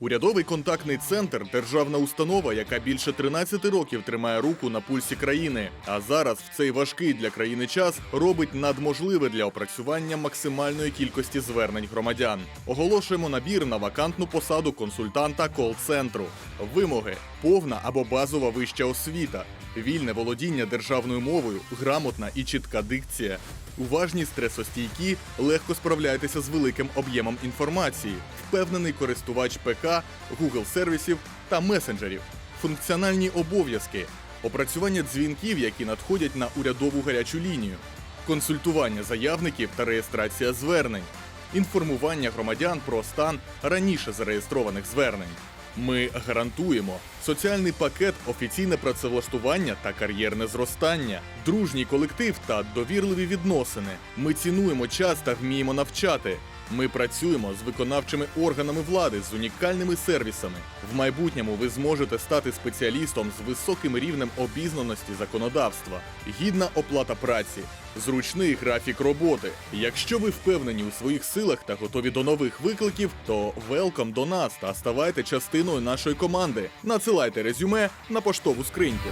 Урядовий контактний центр державна установа, яка більше 13 років тримає руку на пульсі країни. А зараз в цей важкий для країни час робить надможливе для опрацювання максимальної кількості звернень громадян. Оголошуємо набір на вакантну посаду консультанта кол-центру. Вимоги: повна або базова вища освіта, вільне володіння державною мовою, грамотна і чітка дикція. Уважні стресостійкі, легко справляєтеся з великим об'ємом інформації, впевнений користувач ПК, Google сервісів та месенджерів, функціональні обов'язки, опрацювання дзвінків, які надходять на урядову гарячу лінію, консультування заявників та реєстрація звернень, інформування громадян про стан раніше зареєстрованих звернень. Ми гарантуємо соціальний пакет, офіційне працевлаштування та кар'єрне зростання, дружній колектив та довірливі відносини. Ми цінуємо час та вміємо навчати. Ми працюємо з виконавчими органами влади з унікальними сервісами. В майбутньому ви зможете стати спеціалістом з високим рівнем обізнаності законодавства, гідна оплата праці, зручний графік роботи. Якщо ви впевнені у своїх силах та готові до нових викликів, то велком до нас та ставайте частиною нашої команди. Надсилайте резюме на поштову скриньку.